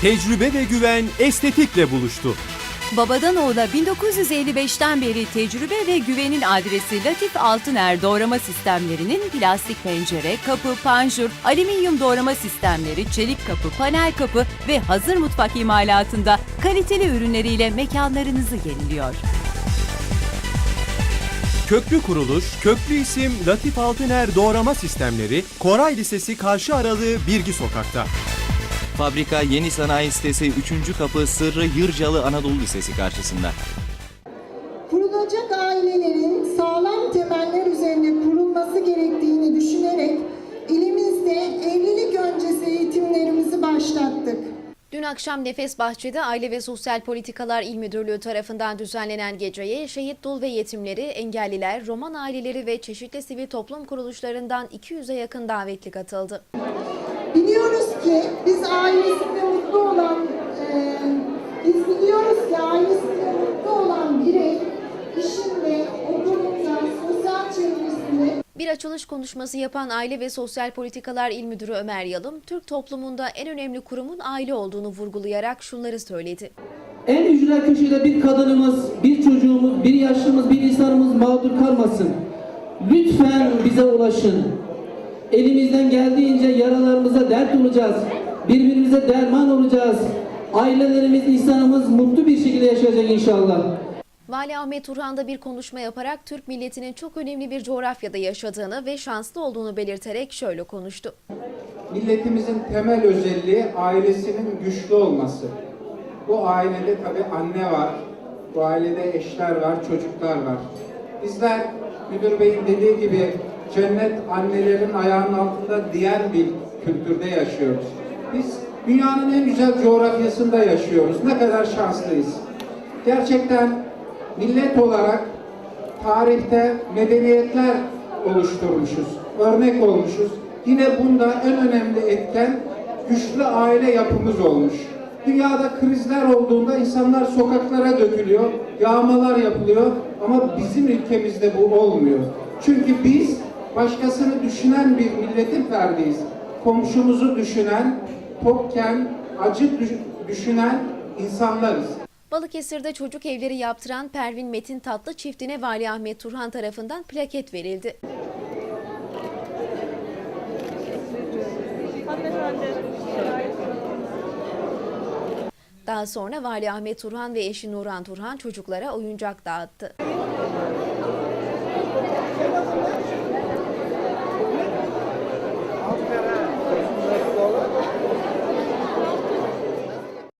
Tecrübe ve güven estetikle buluştu. Babadan oğula 1955'ten beri tecrübe ve güvenin adresi Latif Altıner doğrama sistemlerinin plastik pencere, kapı, panjur, alüminyum doğrama sistemleri, çelik kapı, panel kapı ve hazır mutfak imalatında kaliteli ürünleriyle mekanlarınızı yeniliyor. Köklü kuruluş, köklü isim Latif Altıner Doğrama Sistemleri, Koray Lisesi karşı aralığı Birgi Sokak'ta. Fabrika Yeni Sanayi Sitesi 3. Kapı Sırrı Yırcalı Anadolu Lisesi karşısında. Kurulacak ailelerin sağlam temeller üzerine kurulması gerektiğini düşünerek ilimizde evlilik öncesi eğitimlerimizi başlattık. Dün akşam Nefes Bahçe'de Aile ve Sosyal Politikalar İl Müdürlüğü tarafından düzenlenen geceye şehit dul ve yetimleri, engelliler, roman aileleri ve çeşitli sivil toplum kuruluşlarından 200'e yakın davetli katıldı. Biliyoruz ki biz ailesinde mutlu olan, e, biz biliyoruz ki ailesinde mutlu olan birey işinde, okulunda, sosyal çevresinde Bir açılış konuşması yapan Aile ve Sosyal Politikalar İl Müdürü Ömer Yalım, Türk toplumunda en önemli kurumun aile olduğunu vurgulayarak şunları söyledi. En ücra köşede bir kadınımız, bir çocuğumuz, bir yaşlımız, bir insanımız mağdur kalmasın. Lütfen bize ulaşın. Elimizden geldiğince yaralarımıza dert olacağız. Birbirimize derman olacağız. Ailelerimiz, insanımız mutlu bir şekilde yaşayacak inşallah. Vali Ahmet Turhan da bir konuşma yaparak Türk milletinin çok önemli bir coğrafyada yaşadığını ve şanslı olduğunu belirterek şöyle konuştu. Milletimizin temel özelliği ailesinin güçlü olması. Bu ailede tabi anne var, bu ailede eşler var, çocuklar var. Bizler müdür beyin dediği gibi cennet annelerin ayağının altında diyen bir kültürde yaşıyoruz. Biz dünyanın en güzel coğrafyasında yaşıyoruz. Ne kadar şanslıyız. Gerçekten millet olarak tarihte medeniyetler oluşturmuşuz, örnek olmuşuz. Yine bunda en önemli etken güçlü aile yapımız olmuş. Dünyada krizler olduğunda insanlar sokaklara dökülüyor, yağmalar yapılıyor ama bizim ülkemizde bu olmuyor. Çünkü biz başkasını düşünen bir milletin ferdiyiz. Komşumuzu düşünen, tokken, acı düş- düşünen insanlarız. Balıkesir'de çocuk evleri yaptıran Pervin Metin Tatlı çiftine Vali Ahmet Turhan tarafından plaket verildi. Daha sonra Vali Ahmet Turhan ve eşi Nurhan Turhan çocuklara oyuncak dağıttı.